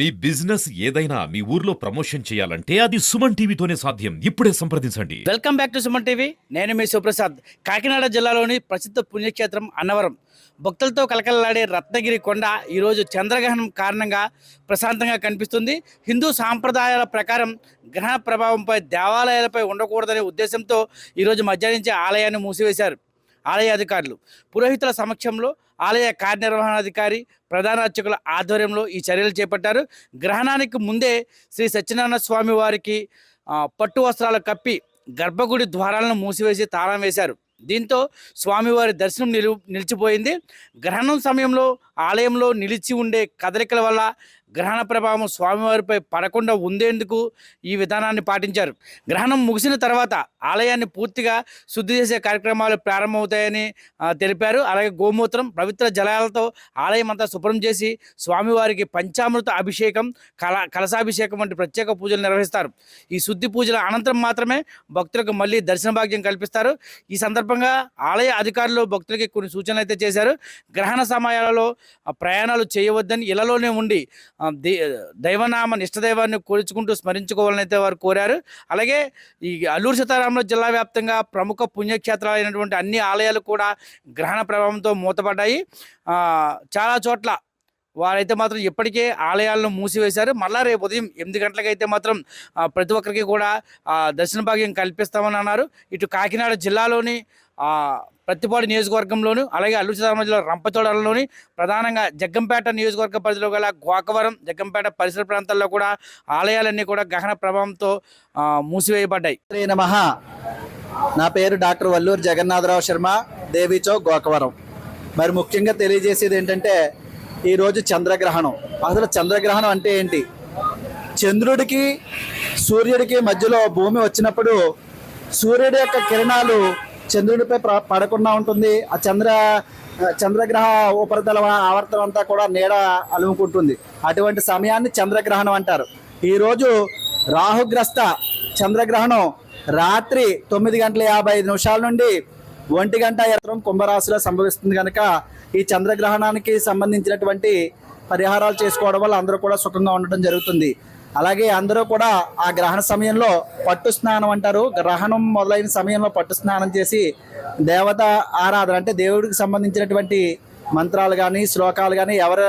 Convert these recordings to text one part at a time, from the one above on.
మీ business ఏదైనా మీ ఊర్లో promotion చేయాలంటే అది సుమన్ టీవీతోనే సాధ్యం. ఇప్పుడే సంప్రదించండి. Welcome back to Suman TV. నేను మీ సుప్రసాద్. కాకినాడ జిల్లాలోని ప్రసిద్ధ పుణ్యక్షేత్రం అన్నవరం. భక్తులతో కలకలలాడే రత్నగిరి కొండ ఈరోజు చంద్రగ్రహణం కారణంగా ప్రశాంతంగా కనిపిస్తుంది. హిందూ సాంప్రదాయాల ప్రకారం గ్రహణ ప్రభావంపై దేవాలయాలపై ఉండకూడదనే ఉద్దేశంతో ఈరోజు మధ్యాహ్నం ఆలయాన్ని మూసివేశారు. ఆలయ అధికారులు. పురోహితుల సమక్షంలో ఆలయ కార్యనిర్వహణాధికారి ప్రధాన అర్చకుల ఆధ్వర్యంలో ఈ చర్యలు చేపట్టారు. గ్రహణానికి ముందే శ్రీ సత్యనారాయణ స్వామి వారికి పట్టు వస్త్రాలు కప్పి గర్భగుడి ద్వారాలను మూసివేసి తాళం వేశారు. దీంతో స్వామివారి దర్శనం నిలు నిలిచిపోయింది. గ్రహణం సమయంలో ఆలయంలో నిలిచి ఉండే కదలికల వల్ల గ్రహణ ప్రభావం స్వామివారిపై పడకుండా ఉండేందుకు ఈ విధానాన్ని పాటించారు. గ్రహణం ముగిసిన తర్వాత ఆలయాన్ని పూర్తిగా శుద్ధి చేసే కార్యక్రమాలు ప్రారంభమవుతాయని తెలిపారు. అలాగే గోమూత్రం పవిత్ర జలాలతో ఆలయం అంతా శుభ్రం చేసి స్వామివారికి పంచామృత అభిషేకం కల కలశాభిషేకం వంటి ప్రత్యేక పూజలు నిర్వహిస్తారు. ఈ శుద్ధి పూజల అనంతరం మాత్రమే భక్తులకు మళ్ళీ దర్శన భాగ్యం కల్పిస్తారు. ఈ సందర్భంగా ఆలయ అధికారులు భక్తులకి కొన్ని సూచనలు అయితే చేశారు. గ్రహణ సమయాలలో ప్రయాణాలు చేయవద్దని ఇళ్ళలోనే ఉండి దే- దైవనామ ఇష్టదైవాన్ని కొలుచుకుంటూ స్మరించుకోవాలని అయితే వారు కోరారు. అలాగే ఈ అల్లూరు సీతారామరాజు జిల్లా వ్యాప్తంగా ప్రముఖ పుణ్యక్షేత్రాలు అయినటువంటి అన్ని ఆలయాలు కూడా గ్రహణ ప్రభావంతో మూతపడ్డాయి. చాలా చోట్ల వారైతే మాత్రం ఇప్పటికే ఆలయాలను మూసివేశారు. మళ్ళా రేపు ఉదయం ఎనిమిది గంటలకైతే మాత్రం ప్రతి ఒక్కరికి కూడా దర్శన భాగ్యం కల్పిస్తామని అన్నారు. ఇటు కాకినాడ జిల్లాలోని ప్రతిపాడు నియోజకవర్గంలోను అలాగే అల్లూరు సీతారామరాజు జిల్లా రంపచోడలలోని ప్రధానంగా జగ్గంపేట నియోజకవర్గ పరిధిలో గల గోకవరం జగ్గంపేట పరిసర ప్రాంతాల్లో కూడా ఆలయాలన్నీ కూడా గహన ప్రభావంతో మూసివేయబడ్డాయి. శ్రీ నమ. నా పేరు డాక్టర్ వల్లూరు జగన్నాథరావు శర్మ దేవిచౌక్ గోకవరం. మరి ముఖ్యంగా తెలియజేసేది ఏంటంటే ఈరోజు చంద్రగ్రహణం. అసలు చంద్రగ్రహణం అంటే ఏంటి? చంద్రుడికి సూర్యుడికి మధ్యలో భూమి వచ్చినప్పుడు సూర్యుడి యొక్క కిరణాలు చంద్రుడిపై పడకుండా ఉంటుంది. ఆ చంద్ర చంద్రగ్రహ ఉపరితల ఆవర్తనం అంతా కూడా నీడ అలుముకుంటుంది. అటువంటి సమయాన్ని చంద్రగ్రహణం అంటారు. ఈరోజు రాహుగ్రస్త చంద్రగ్రహణం రాత్రి తొమ్మిది గంటల యాభై ఐదు నిమిషాల నుండి ఒంటి గంట యంత్రం కుంభరాశిలో సంభవిస్తుంది కనుక ఈ చంద్రగ్రహణానికి సంబంధించినటువంటి పరిహారాలు చేసుకోవడం వల్ల అందరూ కూడా సుఖంగా ఉండడం జరుగుతుంది. అలాగే అందరూ కూడా ఆ గ్రహణ సమయంలో పట్టు స్నానం అంటారు. గ్రహణం మొదలైన సమయంలో పట్టు స్నానం చేసి దేవత ఆరాధన అంటే దేవుడికి సంబంధించినటువంటి మంత్రాలు కానీ శ్లోకాలు కానీ ఎవరు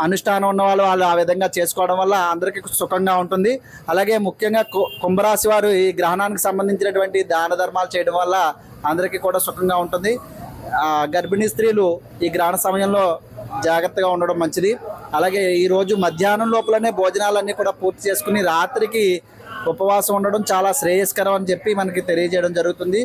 అనుష్ఠానం ఉన్న వాళ్ళు వాళ్ళు ఆ విధంగా చేసుకోవడం వల్ల అందరికీ సుఖంగా ఉంటుంది. అలాగే ముఖ్యంగా కు- కుంభరాశి వారు ఈ గ్రహణానికి సంబంధించినటువంటి దాన ధర్మాలు చేయడం వల్ల అందరికీ కూడా సుఖంగా ఉంటుంది. గర్భిణీ స్త్రీలు ఈ గ్రహణ సమయంలో జాగ్రత్తగా ఉండడం మంచిది. అలాగే ఈరోజు మధ్యాహ్నం లోపలనే భోజనాలన్నీ కూడా పూర్తి చేసుకుని రాత్రికి ఉపవాసం ఉండడం చాలా శ్రేయస్కరం అని చెప్పి మనకి తెలియజేయడం జరుగుతుంది.